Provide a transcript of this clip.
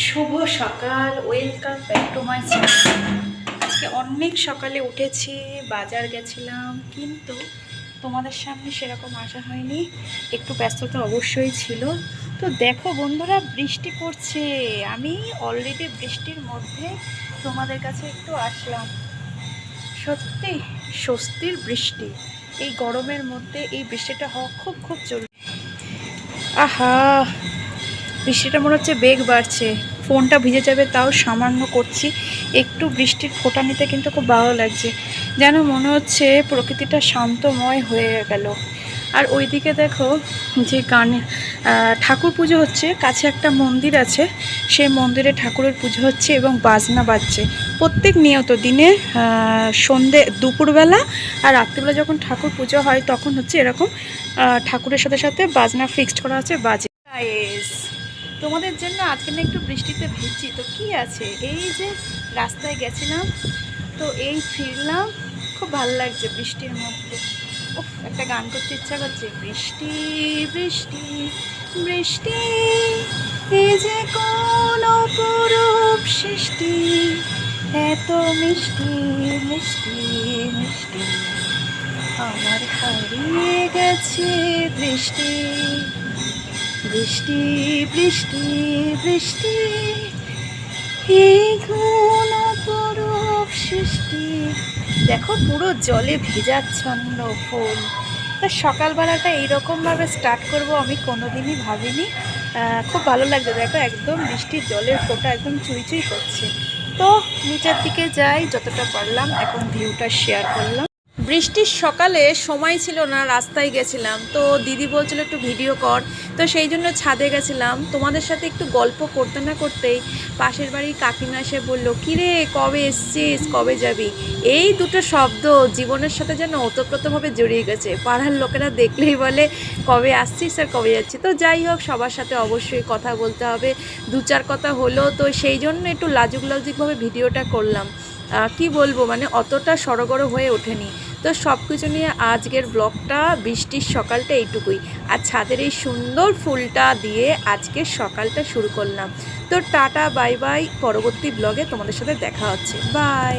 শুভ সকাল welcome back to my channel আজকে অনেক সকালে উঠেছি, বাজার গেছিলাম, কিন্তু তোমাদের সামনে সেরকম আসা হয়নি। একটু ব্যস্ততা অবশ্যই ছিল। তো দেখো বন্ধুরা, বৃষ্টি পড়ছে। আমি অলরেডি বৃষ্টির মধ্যে তোমাদের কাছে একটু আসলাম। সত্যি, স্বস্তির বৃষ্টি। এই গরমের মধ্যে এই বৃষ্টিটা হওয়া খুব খুব জরুরি। আহা! বৃষ্টিটা মনে হচ্ছে বেগ বাড়ছে। ফোনটা ভিজে যাবে তাও সামান্য করছি। একটু বৃষ্টির ফোঁটা নিতে কিন্তু খুব ভালো লাগছে। যেন মনে হচ্ছে প্রকৃতিটা শান্তময় হয়ে গেল। আর ওইদিকে দেখো যে গানে ঠাকুর পুজো হচ্ছে, কাছে একটা মন্দির আছে। সেই মন্দিরে ঠাকুরের পুজো হচ্ছে এবং বাজনা বাজছে। প্রত্যেক নিয়ত দিনে সন্ধে, দুপুরবেলা আর রাত্রিবেলা যখন ঠাকুর পুজো হয়, তখন হচ্ছে এরকম ঠাকুরের সাথে সাথে বাজনা ফিক্সড করা আছে, বাজে। তোমাদের জন্য আজকে না একটু বৃষ্টিতে ভিজছি। তো কি আছে? এই যে রাস্তায় গেছিলাম, তো এই ফিরলাম, খুব ভালো লাগছে বৃষ্টির মধ্যে। ও একটা গান করতে ইচ্ছা করছে। বৃষ্টি বৃষ্টি বৃষ্টি এই যে কোন অপরূপ সৃষ্টি, এত মিষ্টি মিষ্টি মিষ্টি। আমার হারিয়ে গেছে বৃষ্টি বৃষ্টি বৃষ্টি বৃষ্টি সৃষ্টি। দেখো পুরো জলে ভেজাচ্ছন্ন ফুল। তা সকালবেলাটা এইরকমভাবে স্টার্ট করব আমি কোনোদিনই ভাবিনি। খুব ভালো লাগছে, দেখো একদম বৃষ্টির জলের ফোঁটা একদম চুই চুই করছে। তো নিচের দিকে যাই, যতটা পারলাম এখন ভিউটা শেয়ার করলাম। বৃষ্টির সকালে সময় ছিল না, রাস্তায় গেছিলাম। তো দিদি বলছিল একটু ভিডিও কর। তো সেই জন্য ছাদে গেছিলাম। তোমাদের সাথে একটু গল্প করতে না করতেই পাশের বাড়ির কাকিমা এসে বলল, কিরে, কবে এসছিস? কবে যাবি? এই দুটো শব্দ জীবনের সাথে যেন ওতপ্রোতভাবে জড়িয়ে গেছে। পাড়ার লোকেরা দেখলেই বলে, কবে আসছিস আর কবে যাচ্ছি তো যাই হোক, সবার সাথে অবশ্যই কথা বলতে হবে। দু চার কথা হলো, তো সেই জন্য একটু লাজুক লাজুকভাবে ভিডিওটা করলাম। কি বলব? মানে অতটা সড়গড় হয়ে ওঠেনি। তো সব কিছু নিয়ে আজকের ব্লগটা, বৃষ্টির সকালটা এইটুকুই। আর ছাদের এই সুন্দর ফুলটা দিয়ে আজকের সকালটা শুরু করলাম। তো টাটা, বাই বাই। পরবর্তী ব্লগে তোমাদের সাথে দেখা হচ্ছে। বাই।